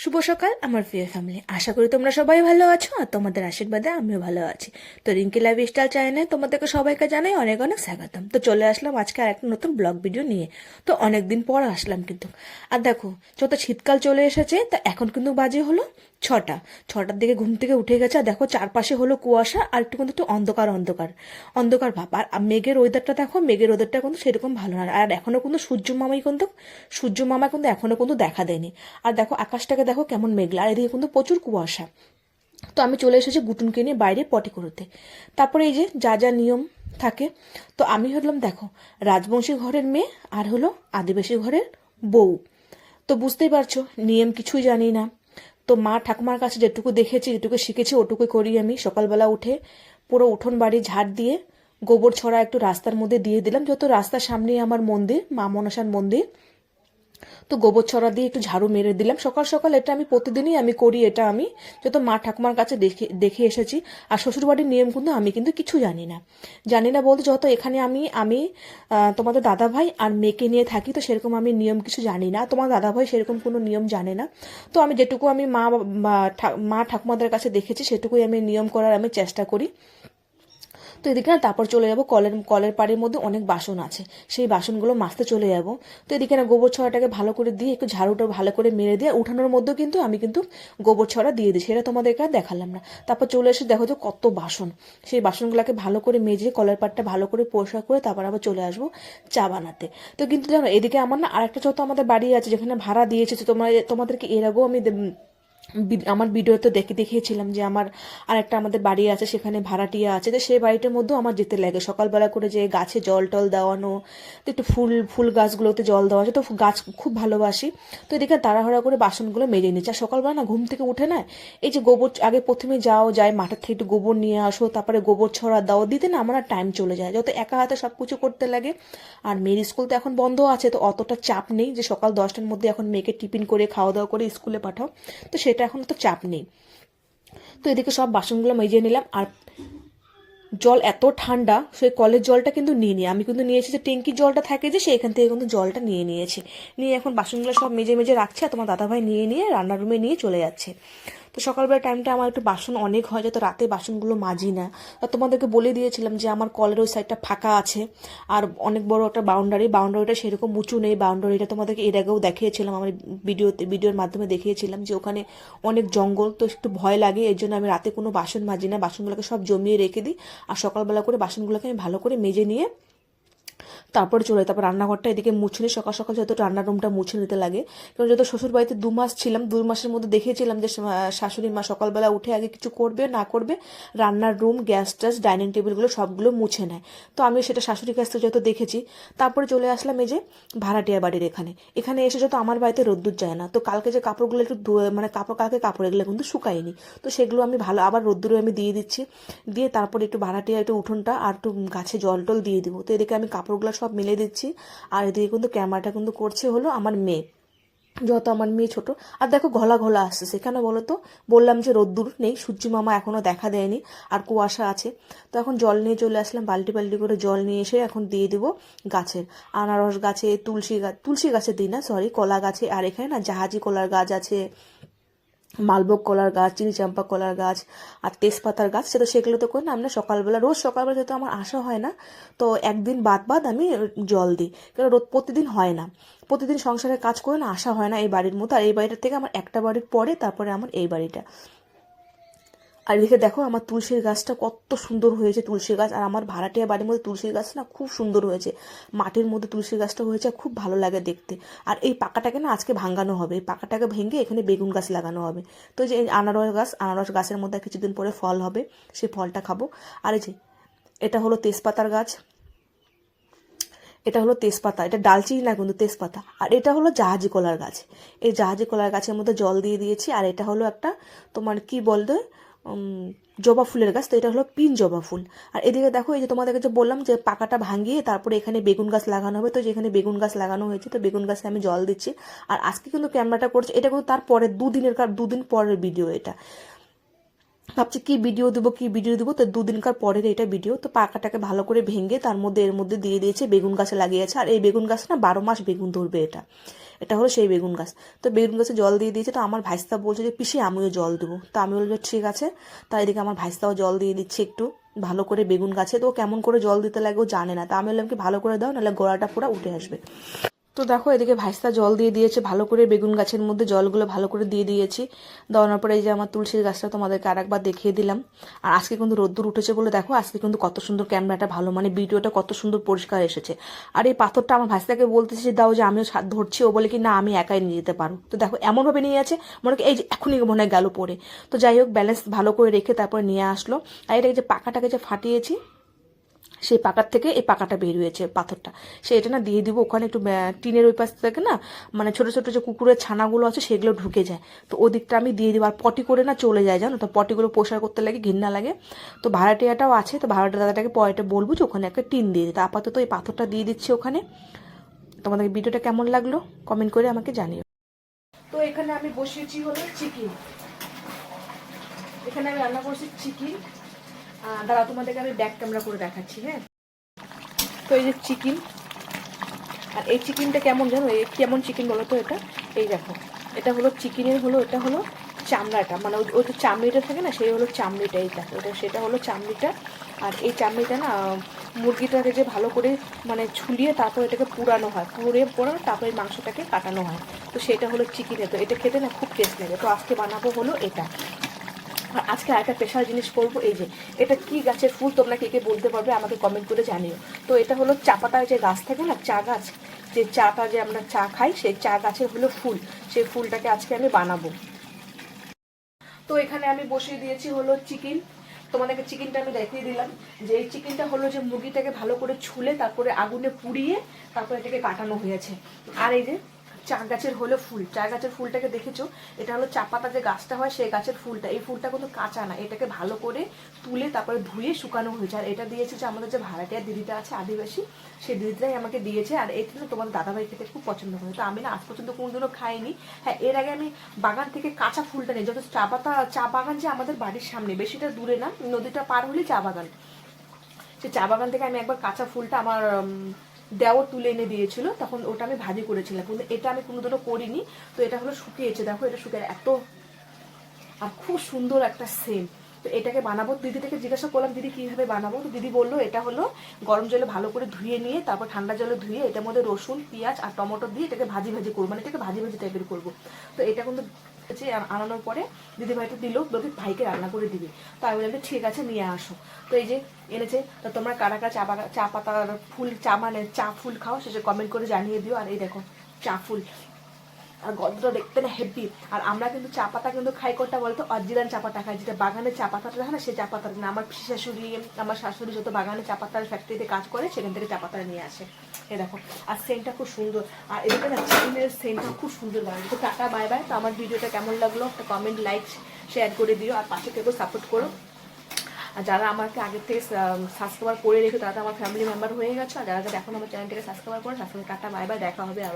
শুভ সকাল, আমার প্রিয় ফ্যামিলি আশা করি তোমরা সবাই ভালো আছো আর তোমাদের আশীর্বাদে আমিও ভালো আছি। তো রিঙ্কি লাইফ স্টাইল চ্যানেলে তোমাদেরকে সবাইকে জানাই অনেক অনেক স্বাগতম। তো চলে আসলাম আজকে আর একটা নতুন ব্লগ ভিডিও নিয়ে। তো অনেক দিন পর আসলাম কিন্তু। আর দেখো, যত শীতকাল চলে এসেছে, তা এখন কিন্তু বাজে হলো ছটা। ছটার দিকে ঘুম থেকে উঠে গেছে। আর দেখো, চারপাশে হলো কুয়াশা আর একটু কিন্তু একটু অন্ধকার অন্ধকার। অন্ধকার ভাব। আর মেঘের ওয়েদারটা দেখো, মেঘের ওয়েদারটা কিন্তু সেরকম ভালো না। আর এখনও কিন্তু সূর্য মামাই কিন্তু, সূর্য মামা কিন্তু এখনও কিন্তু দেখা দেয়নি। আর দেখো, আকাশটাকে দেখো কেমন মেঘলা, আর এদিকে কিন্তু প্রচুর কুয়াশা। তো আমি চলে এসেছি গুটুনকে নিয়ে বাইরে পটি করতে তারপরে এই যে যা যা নিয়ম থাকে, তো আমি হলাম দেখো, রাজবংশী ঘরের মেয়ে আর হলো আদিবাসী ঘরের বউ। তো বুঝতেই পারছ, নিয়ম কিছুই জানি না। তো মা ঠাকুমার কাছে যেটুকু দেখেছি, যেটুকু শিখেছি, ওটুকুই করি আমি। সকালবেলা উঠে পুরো উঠোন বাড়ি ঝাড় দিয়ে গোবর ছড়া একটু রাস্তার মধ্যে দিয়ে দিলাম যত রাস্তার সামনেই আমার মন্দির, মা মনসার মন্দির। তো গোবর ছড়া দিয়ে একটু ঝাড়ু মেরে দিলাম। সকাল সকাল এটা আমি প্রতিদিনই আমি করি, এটা আমি। যত মা ঠাকুমার কাছে দেখে দেখে এসেছি, আর শ্বশুরবাড়ির নিয়ম কিন্তু আমি কিন্তু কিছু জানি না। জানি না বলতে যত এখানে আমি আমি তোমাদের দাদা ভাই আর মেয়েকে নিয়ে থাকি, তো সেরকম আমি নিয়ম কিছু জানি না। তোমার দাদা ভাই সেরকম কোনো নিয়ম জানে না। তো আমি যেটুকু আমি মা মা ঠাকুমাদের কাছে দেখেছি, সেটুকুই আমি নিয়ম করার আমি চেষ্টা করি। তো এদিকে না তারপর চলে যাব কলের কলের পাড়ের মধ্যে অনেক বাসন আছে। সেই বাসনগুলো মাজতে চলে যাব। তো এদিকে না গোবর ছড়াটাকে ভালো করে দিয়ে একটু ঝাড়ুটা ভালো করে মেরে দিয়ে উঠানোর মধ্যেও কিন্তু আমি কিন্তু গোবর ছড়া দিয়ে দিই, সেটা তোমাদেরকে আর দেখালাম না। তারপর চলে এসে দেখো যে কত বাসন। সেই বাসনগুলোকে ভালো করে মেজে কলের পাড়টা ভালো করে পরিষ্কার করে তারপর আবার চলে আসব চা বানাতে। তো কিন্তু জানো, এদিকে আমার না আরেকটা যত আমাদের বাড়ি আছে, যেখানে ভাড়া দিয়েছে তোমরা তোমাদেরকে এর আগেও আমি আমার ভিডিওতে দেখে দেখিয়েছিলাম যে আমার আর একটা আমাদের বাড়ি আছে, সেখানে ভাড়াটিয়া আছে। তো সেই বাড়িটার মধ্যেও আমার যেতে লাগে। সকালবেলা করে যে গাছে জল টল দেওয়ানো, তো একটু ফুল ফুল গাছগুলোতে জল দেওয়া আছে, তো গাছ খুব ভালোবাসি। তো এদিকে তাড়াহুড়া করে বাসনগুলো মেজে নিচ্ছে। আর সকালবেলা না ঘুম থেকে উঠে না, এই যে গোবর আগে প্রথমে যাও যায় মাঠের থেকে একটু গোবর নিয়ে আসো, তারপরে গোবর ছড়া দাও, দিতে না আমার টাইম চলে যায়। যত একা হাতে সব কিছু করতে লাগে, আর মেয়ের স্কুল তো এখন বন্ধ আছে, তো অতটা চাপ নেই যে সকাল দশটার মধ্যে এখন মেয়েকে টিফিন করে, খাওয়া দাওয়া করে স্কুলে পাঠাও। তো সেটা এখন তো চাপ নেই। তো এদিকে সব বাসনগুলো মেজিয়ে নিলাম আর জল এত ঠান্ডা, সেই কলের জলটা কিন্তু নিয়ে নিই আমি কিন্তু নিয়েছি যে ট্যাঙ্কির জলটা থাকে যে সেইখান থেকে কিন্তু জলটা নিয়ে নিয়েছি। নিয়ে এখন বাসনগুলো সব মেজে মেজে রাখছে আর তোমার দাদাভাই নিয়ে নিয়ে রান্নার রুমে নিয়ে চলে যাচ্ছে। তো সকালবেলা টাইমটা আমার একটু বাসন অনেক হয় যত রাতে বাসনগুলো মাজি না। আর তোমাদেরকে বলে দিয়েছিলাম যে আমার কলের ওই সাইডটা ফাঁকা আছে, আর অনেক বড় একটা বাউন্ডারি বাউন্ডারিটা সেরকম উঁচু নেই। বাউন্ডারিটা তোমাদেরকে এর আগেও দেখিয়েছিলাম আমার ভিডিওতে ভিডিওর মাধ্যমে দেখিয়েছিলাম যে ওখানে অনেক জঙ্গল, তো একটু ভয় লাগে, এর জন্য আমি রাতে কোনো বাসন মাজি না। বাসনগুলোকে সব জমিয়ে রেখে দিই, আর সকালবেলা করে বাসনগুলোকে আমি ভালো করে মেজে নিয়ে তারপরে চলে তারপর রান্নাঘরটা এদিকে মুছে নিই সকাল সকাল যত রান্নার রুমটা মুছে নিতে লাগে, কারণ যত শ্বশুর বাড়িতে দু মাস ছিলাম দুই মাসের মধ্যে দেখেছিলাম যে শাশুড়ি মা সকালবেলা উঠে আগে কিছু করবে, না করবে, রান্নার রুম গ্যাস টাস ডাইনিং টেবিলগুলো সবগুলো মুছে নেয়। তো আমি সেটা শাশুড়ির কাছ থেকে যত দেখেছি, তারপরে চলে আসলাম এই যে ভাড়াটিয়া বাড়ির এখানে। এখানে এসে যত আমার বাড়িতে রোদ্দুর যায় না, তো কালকে যে কাপড়গুলো একটু মানে কাপড় কালকে কাপড় এগুলো কিন্তু শুকায়নি। তো সেগুলো আমি ভালো, আবার রোদ্দুরে আমি দিয়ে দিচ্ছি। দিয়ে তারপরে একটু ভাড়াটিয়া একটু উঠোনটা আর একটু গাছে জল টল দিয়ে দিব। তো এদিকে আমি কাপড়গুলো সব মিলে দিচ্ছি। আর এদিকে কিন্তু ক্যামেরাটা কিন্তু করছে হলো আমার মেয়ে। যত আমার মেয়ে ছোট। আর দেখো ঘোলা ঘোলা আসছে সেখানে বলো তো? বললাম যে রোদ্দুর নেই। সূর্য মামা এখনও দেখা দেয়নি। আর কুয়াশা আছে। তো এখন জল নিয়ে চলে আসলাম। বালতি বালতি করে জল নিয়ে এসে এখন দিয়ে দিব গাছের। আনারস গাছে, তুলসী গাছ তুলসী গাছে দিই না সরি কলা গাছে। আর এখানে না জাহাজি কলার গাছ আছে। মালভোগ কলার গাছ, চিনি চাম্পা কলার গাছ আর তেজপাতার গাছ, সেটা সেগুলো তো করি না, আমরা সকালবেলা, রোজ সকালবেলা যেহেতু আমার আসা হয় না, তো একদিন বাদ বাদ আমি জল দিই কারণ রোদ প্রতিদিন হয় না। প্রতিদিন সংসারের কাজ করে না, আসা হয় না এই বাড়ির মতো, আর এই বাড়িটার থেকে আমার একটা বাড়ির পরে তারপরে আমার এই বাড়িটা। আর এদিকে দেখো আমার তুলসীর গাছটা কত সুন্দর হয়েছে তুলসী গাছ। আর আমার ভাড়াটিয়া বাড়ির মধ্যে তুলসীর গাছ না খুব সুন্দর হয়েছে। মাটির মধ্যে তুলসী গাছটা হয়েছে খুব ভালো লাগে দেখতে। আর এই পাকাটাকে না আজকে ভাঙানো হবে। এই পাকাটাকে ভেঙে এখানে বেগুন গাছ লাগানো হবে। তো যে আনারস গাছ, আনারস গাছের মধ্যে কিছুদিন পরে ফল হবে সেই ফলটা খাব। আর এই যে, এটা হলো তেজপাতার গাছ। এটা হলো তেজপাতা, এটা ডালচিনি না কিন্তু তেজপাতা। আর এটা হলো জাহাজি কলার গাছ। এই জাহাজি কলার গাছের মধ্যে জল দিয়ে দিয়েছি। আর এটা হলো একটা তোমার কি বলতে? জবা ফুলের গাছ, তো এটা হলো পিন জবা ফুল। আর এদিকে দেখো, এই যে তোমাদেরকে যে বললাম যে পাকাটা ভাঙিয়ে তারপরে এখানে বেগুন গাছ লাগানো হবে, তো যেখানে বেগুন গাছ লাগানো হয়েছে, তো বেগুন গাছে আমি জল দিচ্ছি। আর আজকে কিন্তু ক্যামেরাটা করছে, এটা কিন্তু তারপরে দুদিনের কার, দুদিন পরের ভিডিও এটা। ভাবছি কি ভিডিও দিব, কি ভিডিও দেবো, তো দুদিনকার পরের এটা ভিডিও। তো পাকাটাকে ভালো করে ভেঙে তার মধ্যে, এর মধ্যে দিয়ে দিয়েছে, বেগুন গাছে লাগিয়েছে। আর এই বেগুন গাছ না বারো মাস বেগুন ধরবে এটা। এটা হলো সেই বেগুন গাছ। তো বেগুন গাছে জল দিয়ে দিয়েছে, তো আমার ভাইস্তা বলছে যে, পিসি, আমিও জল দেবো। তো আমি বলব ঠিক আছে। তা এদিকে আমার ভাইস্তাও জল দিয়ে দিচ্ছে একটু, ভালো করে বেগুন গাছে। তো কেমন করে জল দিতে লাগে ও জানে না। তা আমি বললাম কি, ভালো করে দাও, নাহলে গোড়াটা পুরো উঠে আসবে। তো দেখো, এদিকে ভাইস্তা জল দিয়ে দিয়েছে, ভালো করে বেগুন গাছের মধ্যে জলগুলো ভালো করে দিয়ে দিয়েছি। দেওয়ানোর পরে এই যে আমার তুলসীর গাছটা তোমাদেরকে আরেকবার দেখিয়ে দিলাম। আর আজকে কিন্তু রোদ্দুর উঠেছে বলে দেখো, আজকে কিন্তু কত সুন্দর ক্যামেরাটা ভালো মানে ভিডিওটা কত সুন্দর পরিষ্কার এসেছে। আর এই পাথরটা আমার ভাইস্তাকে বলতেছি দাও যে আমিও ধরছি। ও বলে কি, না, আমি একাই নিয়ে যেতে পারো। তো দেখো, এমনভাবে নিয়ে আছে, মনে এই যে এখনই মনে হয় গেল পরে তো যাই হোক ব্যালেন্স ভালো করে রেখে তারপরে নিয়ে আসলো। আর এটাকে যে পাকাটাকে যে ফাটিয়েছি সেই পাকার থেকে এই পাকাটা বের হয়েছে পাথরটা। সে এটা না দিয়ে দিব, ওখানে একটু টিনের ওই পাশ থেকে না মানে ছোট ছোট যে কুকুরের ছানাগুলো আছে, সেগুলো ঢুকে যায়। তো ওদিকটা আমি দিয়ে দিব, আর পটি করে না চলে যায়, জানো তো? পটিগুলো পোষার করতে লাগে, ঘৃণা লাগে। তো ভাড়াটিয়াটাও আছে, তো ভাড়াটা দাদাটাকে পরেটা বলব যে ওখানে একটা টিন দিয়ে দিতে আপাতত এই পাথরটা দিয়ে দিচ্ছি ওখানে। তোমাদের ভিডিওটা কেমন লাগল? কমেন্ট করে আমাকে জানিও। তো এখানে আমি বসিয়েছি হলো চিকেন। এখানে আমি রান্না করছি চিকেন। দাঁড়া তোমাদেরকে আমি ব্যাক ক্যামেরা করে দেখাচ্ছি হ্যাঁ? তো এই যে চিকেন আর এই চিকেনটা কেমন জানো? এই কেমন চিকেন বলো তো এটা? এই দেখো, এটা হলো চিকেনের হলো, এটা হলো চামড়াটা মানে ওই- যে চামড়িটা থাকে না, সেই হলো চামড়িটা এইটা, ওটা সেটা হলো চামড়িটা। আর এই চামড়িটা না, মুরগিটাকে যে ভালো করে মানে ছুলিয়ে তারপর এটাকে পুরানো হয় পুড়ে পরে তারপরে এই মাংসটাকে কাটানো হয়। তো সেটা হলো চিকেনের তো এটা খেতে না খুব টেস্ট লাগে। তো আজকে বানাবো হলো এটা। আর আজকে আরেকটা স্পেশাল জিনিস করব, এই যে, এটা কি গাছের ফুল তোমরা কে কে বলতে পারবে আমাকে কমেন্ট করে জানিও। তো এটা হলো চা পাতার যে গাছ থাকে না, চা গাছ, যে চাটা যে আমরা চা খাই, সেই চা গাছের হলো ফুল। সেই ফুলটাকে আজকে আমি বানাবো। তো এখানে আমি বসিয়ে দিয়েছি হলো চিকেন তোমাদেরকে চিকেনটা আমি দেখিয়ে দিলাম। যে এই চিকেনটা হলো যে মুরগিটাকে ভালো করে ছুলে, তারপরে আগুনে পুড়িয়ে, তারপরে এটাকে কাটানো হয়েছে। আর এই যে চা গাছের হলো ফুল। চা গাছের ফুলটাকে দেখেছ? এটা হলো চা পাতা যে গাছটা হয়, সেই গাছের ফুলটা। এই ফুলটা কিন্তু কাঁচা না। এটাকে ভালো করে তুলে তারপরে ধুয়ে শুকানো হয়েছে। আর এটা দিয়েছে যে আমাদের যে ভাড়াটিয়া দিদিটা আছে, আদিবাসী সেই দিদিটাই আমাকে দিয়েছে। আর এটা না তোমাদের দাদাভাই খেতে খুব পছন্দ করে। তো আমি না আজ পর্যন্ত কোনোদিনও খাইনি। হ্যাঁ এর আগে আমি বাগান থেকে কাঁচা ফুলটা নিই যত চা পাতা, চা বাগান যে আমাদের বাড়ির সামনে, বেশিটা দূরে না, নদীটা পার হলেই চা বাগান। সে চা বাগান থেকে আমি একবার কাঁচা ফুলটা আমার দেওর তুলে এনে দিয়েছিল, তখন ওটা আমি ভাজি করেছিলাম। কিন্তু এটা আমি কোনোদিনও করিনি। তো এটা হলো শুকিয়েছে। দেখো, এটা শুকিয়ে এত আর খুব সুন্দর একটা সেম তো এটাকে বানাবো। দিদিটাকে জিজ্ঞাসা করলাম, দিদি, কীভাবে বানাবো? তো দিদি বলল, এটা হলো গরম জলে ভালো করে ধুয়ে নিয়ে, তারপর ঠান্ডা জলে ধুয়ে, এটার মধ্যে রসুন, পেঁয়াজ আর টমেটো দিয়ে এটাকে ভাজি ভাজি করব। মানে এটাকে ভাজি ভাজি টাইপের করব। তো এটা কিন্তু হচ্ছে আনানোর পরে দিদি ভাইটা দিল বলবে ভাইকে রান্না করে দিবি। তো আমি বললাম, ঠিক আছে, নিয়ে আসো। তো এই যে এনেছে, তো তোমরা কারা কারা চা বাগা চা পাতা ফুল, চা মানে চা ফুল খাও, সে কমেন্ট করে জানিয়ে দিও। আর এই দেখো, চা ফুল। আর গন্ধটা দেখতে না হেভি আর আমরা কিন্তু চা পাতা কিন্তু খাই, কোনটা বলতো? অরিজিনাল চা পাতা খাই, যেটা বাগানের চা পাতাটা থাকে না, সেই চা পাতাটা না। আমার শাশুড়ি আমার শাশুড়ি যত বাগানে চা পাতার ফ্যাক্টরিতে কাজ করে, সেখান থেকে চা পাতা নিয়ে আসে। এ দেখো, আর সেন্টটা খুব সুন্দর। আর এদিকে না চিকেনের সেন্টটা খুব সুন্দর লাগে তো টাটা বাই বাই তো আমার ভিডিওটা কেমন লাগল, একটা কমেন্ট লাইক শেয়ার করে দিও। আর পাশে থেকেও সাপোর্ট করো। আর যারা আমাকে আগের থেকে সাবস্ক্রাইবার করে রেখে তারা আমার ফ্যামিলি মেম্বার হয়ে গেছে। আর যারা এখন আমার চ্যানেলটাকে সাবস্ক্রাইব করে সাবস্ক্রাইব টাটা বাই বাই দেখা হবে